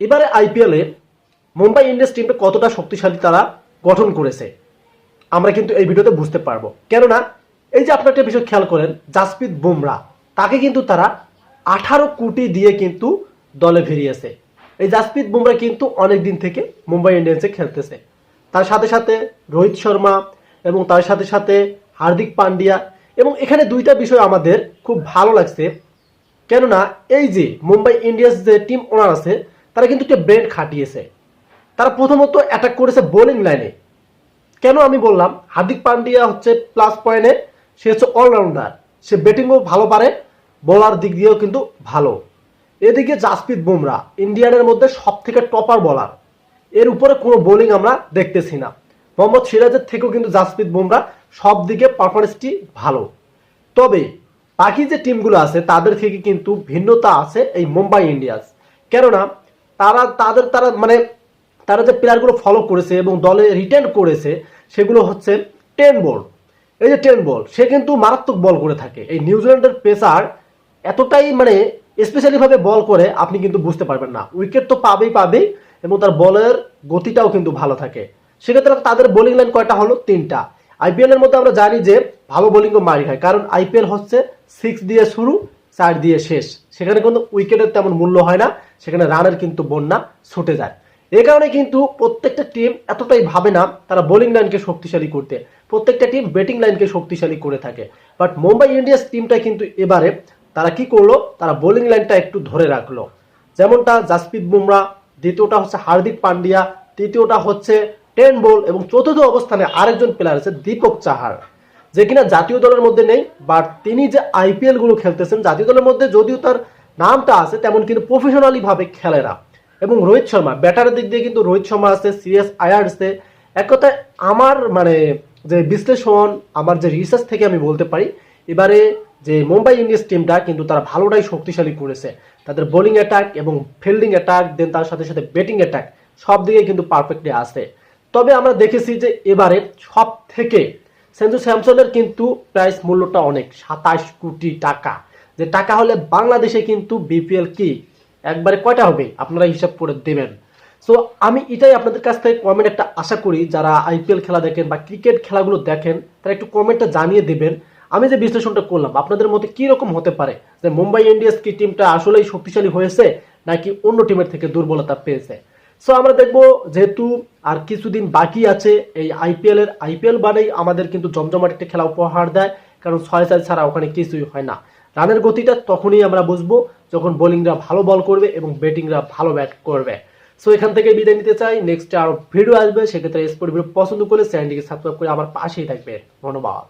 এবারে আইপিএলে মুম্বাই ইন্ডিয়ান্স টিমটা কতটা শক্তিশালী তারা গঠন করেছে, আমরা কিন্তু এই ভিডিওতে বুঝতে পারব। কেননা, এই যে আপনার একটা বিষয় খেয়াল করেন, জাসপ্রীত বুমরা, তাকে কিন্তু তারা আঠারো কোটি দিয়ে কিন্তু দলে ফিরিয়েছে এই জাসপ্রীত বুমরা কিন্তু অনেক দিন থেকে মুম্বাই ইন্ডিয়ান্সে খেলতেছে। তার সাথে সাথে রোহিত শর্মা এবং তার সাথে সাথে হার্দিক পান্ডিয়া এবং এখানে দুইটা বিষয় আমাদের খুব ভালো লাগছে। কেননা, এই যে মুম্বাই ইন্ডিয়ান্স যে টিম ওনার আছে তারা কিন্তু একটা ব্রেন খাটিয়েছে। তারা প্রথমত অ্যাটাক করেছে বোলিং লাইনে কেন আমি বললাম? হার্দিক পান্ডিয়া হচ্ছে প্লাস পয়েন্টে সে হচ্ছে অলরাউন্ডার সে ব্যাটিংও ভালো পারে বোলার দিক দিয়েও কিন্তু ভালো। এদিকে জাসপ্রীত বুমরা, ইন্ডিয়ানের মধ্যে সব থেকে টপার বলার এর উপরে কোনো বোলিং আমরা দেখতেছি না। মোহাম্মদ সিরাজের থেকেও কিন্তু জাসপ্রীত বুমরা সব দিকে পারফরমেন্সটি ভালো। তবে বাকি যে টিমগুলো আছে, তাদের থেকে কিন্তু ভিন্নতা আছে এই মুম্বাই ইন্ডিয়ান্স। কেননা তারা, তাদের, তারা মানে তারা যে প্লেয়ারগুলো ফলো করেছে এবং দলে রিটার্ন করেছে, সেগুলো হচ্ছে টেন বল এই যে টেন বল সে কিন্তু মারাত্মক বল করে থাকে। এই নিউজিল্যান্ডের পেসার এতটাই মানে স্পেশালিভাবে বল করে, আপনি কিন্তু বুঝতে পারবেন না। উইকেট তো পাবেই পাবেই এবং তার বলের গতিটাও কিন্তু ভালো থাকে। সেক্ষেত্রে তাদের বোলিং লাইন কয়টা হলো? তিনটা। আইপিএল এর মধ্যে আমরা জানি যে ভালো বোলিংও মারি খায় কারণ আইপিএল হচ্ছে সিক্স দিয়ে শুরু চার দিয়ে শেষ। সেখানে কিন্তু উইকেটের তেমন মূল্য হয় না, সেখানে রানের কিন্তু বন্যা ছুটে যায়। এই কারণে কিন্তু প্রত্যেকটা টিম এতটাই ভাবে না, তারা বোলিং লাইনকে শক্তিশালী করতে। প্রত্যেকটা টিম ব্যাটিং লাইনকে শক্তিশালী করে থাকে। বাট মুম্বাই ইন্ডিয়ান্স টিমটা কিন্তু এবারে তারা কি করল? তারা বোলিং লাইনটা একটু ধরে রাখল। যেমনটা জাসপ্রীত বুমরা, দ্বিতীয়টা হচ্ছে হার্দিক পান্ডিয়া, তৃতীয়টা হচ্ছে টেন বল এবং চতুর্থ অবস্থানে আরেকজন প্লেয়ার আছে দীপক চাহার। যে কিনা জাতীয় দলের মধ্যে নেই বাট তিনি যে আইপিএলগুলো খেলতেছেন, জাতীয় দলের মধ্যে যদিও তার নামটা আছে, তেমন কিন্তু প্রফেশনালি ভাবে খেলে না। এবং রোহিত শর্মা ব্যাটারের দিক দিয়ে কিন্তু রোহিত শর্মা আছে সিরিয়াস আয়ার আছে এক কথায় আমার মানে যে বিশ্লেষণ, আমার যে রিসার্চ থেকে আমি বলতে পারি, এবারে যে মুম্বাই ইন্ডিয়ান্স টিমটা কিন্তু তারা ভালোটাই শক্তিশালী করেছে। তাদের বোলিং অ্যাটাক এবং ফিল্ডিং অ্যাটাক দেন তার সাথে সাথে ব্যাটিং অ্যাটাক সব দিকে কিন্তু পারফেক্টলি আছে। তবে আমরা দেখেছি যে এবারে সব থেকে সেঞ্জু স্যামসনের কিন্তু প্রাইস মূল্যটা অনেক, সাতাশ কোটি টাকা। যে টাকা হলে বাংলাদেশে কিন্তু বিপিএল কি? একবারে কয়টা হবে? আপনারা হিসাব করে দেবেন। সো আমি এটাই আপনাদের কাছ থেকে কমেন্ট একটা আশা করি, যারা আইপিএল খেলা দেখেন বা ক্রিকেট খেলাগুলো দেখেন, তারা একটু কমেন্টটা জানিয়ে দেবেন। আমি যে বিশ্লেষণটা করলাম, আপনাদের মধ্যে কি রকম হতে পারে? যে মুম্বাই ইন্ডিয়ান্স কি টিমটা আসলেই শক্তিশালী হয়েছে, নাকি অন্য টিমের থেকে দুর্বলতা পেয়েছে? সো আমরা দেখব যেহেতু আর কিছুদিন বাকি আছে, এই আইপিএল এর আইপিএল বানেই আমাদের কিন্তু জমজমাট একটা খেলা উপহার দেয়, কারণ ছয় চার ছাড়া ওখানে কিছুই হয় না। রানের গতিটা তখনই আমরা বুঝব যখন বোলিংরা ভালো বল করবে এবং ব্যাটিংরা ভালো ব্যাট করবে। সো এখান থেকে বিদায় নিতে চাই। নেক্সট আরও ভিডিও আসবে, সেক্ষেত্রে স্পোর্ট ভিডিও পছন্দ করলে চ্যানেলটিকে সাবস্ক্রাইব করে আমার পাশেই থাকবে। ধন্যবাদ।